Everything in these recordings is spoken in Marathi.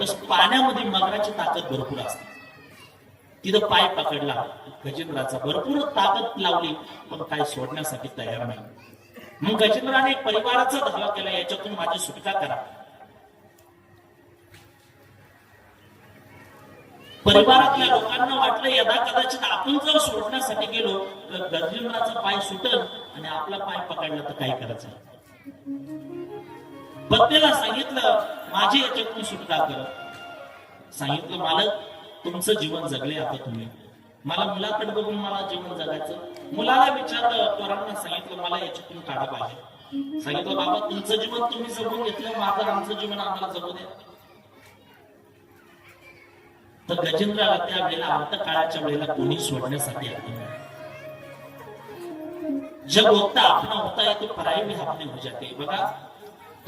तस पाण्यामध्ये मगराची ताकद भरपूर असते. तिथं पाय पकडला गजेंद्राचा भरपूर ताकद लावली पण काय सोडण्यासाठी तयार नाही. मग गजेंद्राने परिवाराचा धावा केला याच्यातून माझी सुटका करा. परिवारातल्या लोकांना वाटलं यदा कदाचित आपण जर सोडण्यासाठी गेलो तर गजेंद्राचा पाय सुटल आणि आपला पाय पकडला तर काय करायचं पत्नीला सांगितलं माझी याच्यातून सुटका कर. सांगितलं मालक तुमचं जीवन जगले आता तुम्ही. मला मुलाकडे बघून मला जीवन जगायचं. मुलाला विचारलं पोरांना सांगितलं मला याच्यातून काढा पाहिजे सांगितलं बाबा तुमचं जीवन तुम्ही जगून घेतलं माझं आमचं जीवन आम्हाला जगू द्या. तर गजेंद्राला त्या वेळेला अंत काळाच्या वेळेला कोणी सोडण्यासाठी आले नाही. होता आपण होता है तो पराई भी हो जाते बघा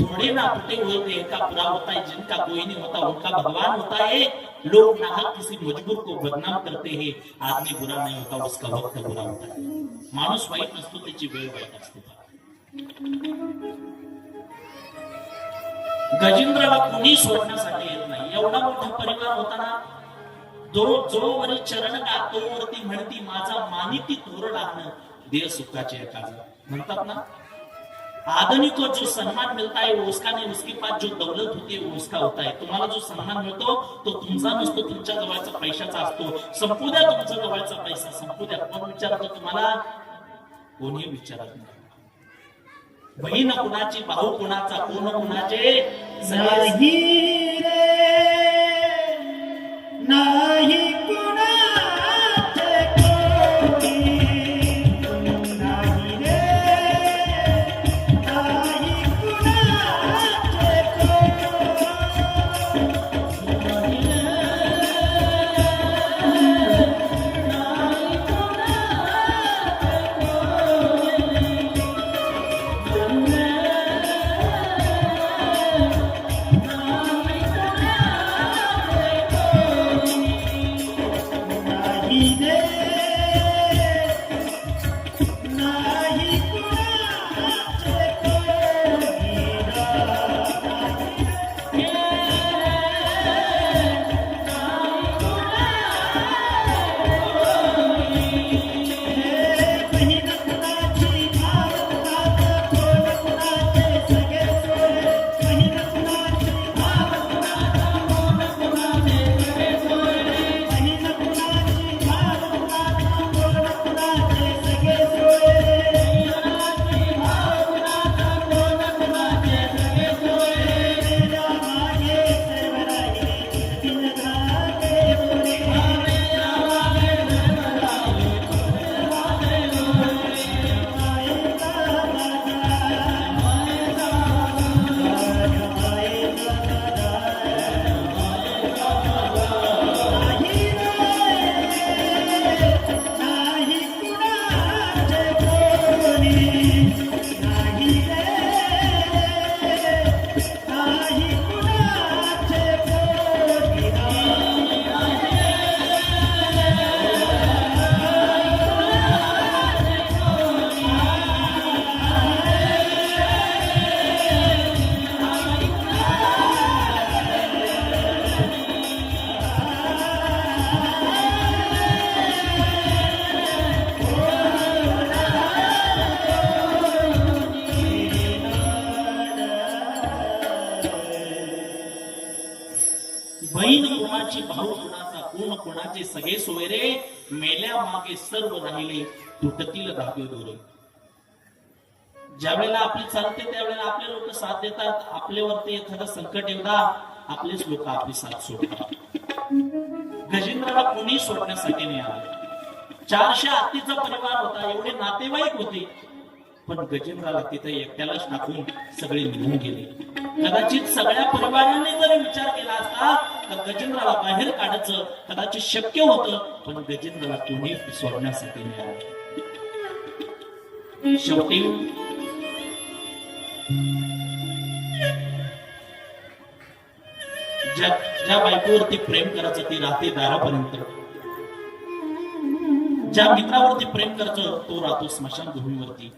थोड़े ना टूटे हुए थे का पूरा होता है जिनका कोई नहीं होता उनका भगवान होता है. लोग नाहक किसी मजबूर को बदनाम करते हैं. आदमी बुरा नहीं होता उसका वक्त बुरा होता है. माणूस वाईट नसतो त्याची वेळ वाईट असते. गजेंद्रला कोणी सोडण्यासाठी येत नाही. एवढा मोठा परिवार होताना जो जोवरी चरण गातो वरती म्हणती माझा मानिती थोर लागणं देह सुखाचे एकाज म्हणतात ना. आदमी को जो सम्मान मिलता है वो उसका नहीं उसके पास जो दौलत होती है वो उसका होता है. तुम्हाला जो सन्मान मिळतो तो तुमचा नसतो तुमच्या जवळचा पैशाचा असतो. संपू द्या तुमच्या जवळचा पैसा संपू द्या कोण विचारतो तुम्हाला? कोणी विचारत नाही. बहीण कुणाची भाऊ कुणाचा कोण कुणाचे? बहीण कोणाची भाऊ कोणाचा कोण कोणाचे सगळे सोयरे मेल्या मागे सर्व राहिले तुटतील धागे दोरे. ज्या वेळेला आपली चालते त्यावेळेला आपले लोक साथ देतात. आपल्यावरती एखादं संकट येऊदा आपलेच लोक आपली साथ सोडतात. गजेंद्रला कोणी सोडण्यासाठी नाही आले. चारशे हत्तीचा परिवार होता एवढे नातेवाईक होते. पण गजेंद्राला तिथे एकट्यालाच टाकून सगळे निघून गेले. कदाचित सगळ्या परिवाराने जर विचार केला असता तर गजेंद्राला बाहेर काढायचं कदाचित शक्य होतं. पण गजेंद्राला तुम्ही सोडण्यासाठी नाही शेवटी ज्या ज्या बायकोवरती प्रेम करायचं ती राहते दारापर्यंत. ज्या मित्रावरती प्रेम करायचं तो राहतो स्मशानभूमीवरती.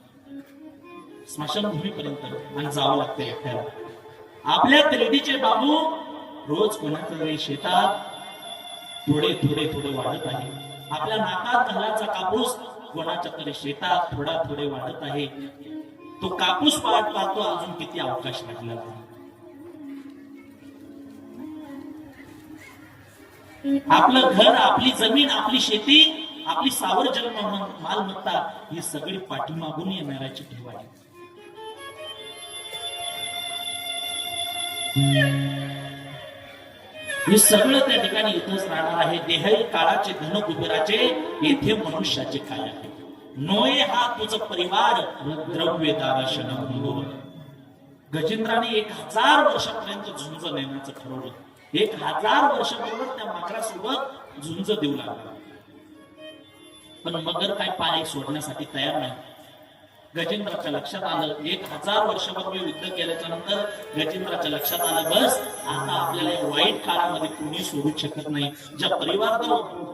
स्मशानभूमीपर्यंत आणि जावं लागतं एकट्याला. आपल्या त्रिदीचे बाबू रोज कोणाच्या तरी शेतात थोडे थोडे थोडे वाढत आहे. आपल्या नाकात घालाचा कापूस कोणाच्या तरी शेतात थोडा थोडे वाढत आहे. तो कापूस वाट पाहतो अजून किती अवकाश लागला. आपलं घर आपली जमीन आपली शेती आपली सावर जन्म मालमत्ता ही सगळी पाठीमागून येणाऱ्याची ठेवा हे सगळं त्या ठिकाणी इथंच राहणार आहे. देह काळाचे धन कुबेराचे येथे मनुष्याचे काय आहे? नोये हा तुझ परिवार द्रव्य दाराशन गजेंद्राने एक हजार वर्षापर्यंत झुंज नेण्याचं ठरवलं. एक हजार वर्षाबरोबर त्या माकडासोबत झुंज देऊ लागला. पण मगर काय पाय सोडण्यासाठी तयार नाही. गजेंद्राच्या लक्षात आलं. एक हजार वर्षापूर्वी युद्ध केल्याच्यानंतर गजेंद्राच्या लक्षात आलं बस आता आपल्याला वाईट काळामध्ये कोणी सोडू शकत नाही. ज्या परिवार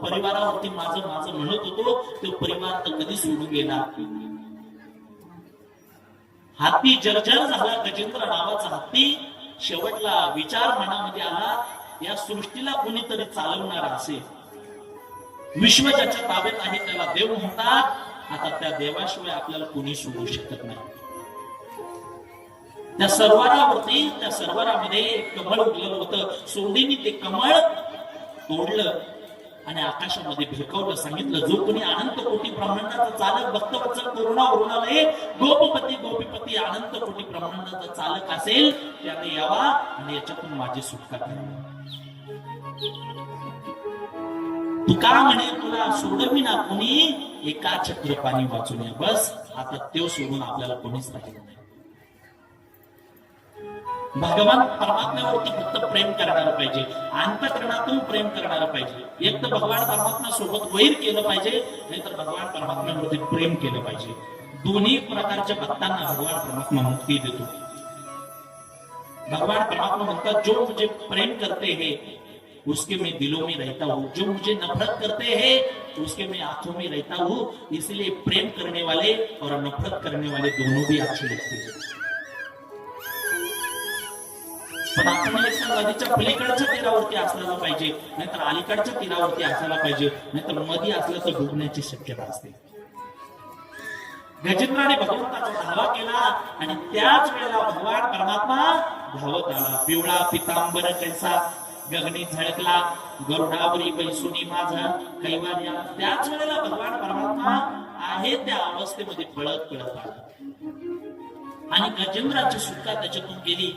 परिवारावरती माझं माझं म्हणत होतो तो परिवार तर कधी सोडून गेला. हाती जर्जर झाला गजेंद्र नावाचा हत्ती शेवटला विचार मनामध्ये आला या सृष्टीला कोणीतरी चालवणार असेल. विश्व ज्याच्या ताब्यात आहे त्याला देव म्हणतात. आता त्या देवाशिवाय आपल्याला कोणी सोडू शकत नाही. त्या सरवारावरती त्या सरवारामध्ये एक कमळ उगलं होतं. सोडीने ते कमळ तोडलं आणि आकाशामध्ये भिरकवलं. सांगितलं जो कोणी अनंत कोटी ब्रह्मांडाचा चालक भक्तवत्सल करुणा वरुणालय गोपपती गोपीपती अनंत कोटी ब्रह्मांडाचा चालक असेल त्याने यावा आणि याच्यातून माझी सुटका का म्हणे? तुला सोडवी ना कोणी? एका छत्र पाणी वाचून या. बस आता तो सोडून आपल्याला कोणीच राहिलं नाही. भगवान परमात्म्यावरती फक्त प्रेम करणार पाहिजे. अंतकरणातून प्रेम करणार पाहिजे. एक तर भगवान परमात्मा सोबत वैर केलं पाहिजे नाही तर भगवान परमात्म्यावरती प्रेम केलं पाहिजे. दोन्ही प्रकारच्या भक्तांना भगवान परमात्मा मुक्ती देतो. भगवान परमात्मा म्हणतात जो मुझे प्रेम करते हे उसके मैं दिलों में रहता हूँ। जो मुझे नफरत करते हैं उसके मैं आंखों में रहता हूँ। इसलिए प्रेम करने वाले और नफरत करने वाले दोनों भी अच्छे लगते हैं। पण नदीच्या पलीकडच्या तीरावरती असायला पाहिजे नाहीतर अलीकडच्या तीरावरती असायला पाहिजे नाहीतर मधी असलं तर डुबण्याची शक्यता असते गजेंद्राने भगवंताचा धावा केला आणि त्याच वेळेला भगवान परमात्मा धावत आला। पिवळा पितांबर कैसा गगनी झळकला गरुडावरी बैसुनी माझा कैवार्या त्याच वेळेला भगवान परमात्मा आहे त्या अवस्थेमध्ये पळत पळत आला आणि गजेंद्राची सुटका त्याच्यातून गेली.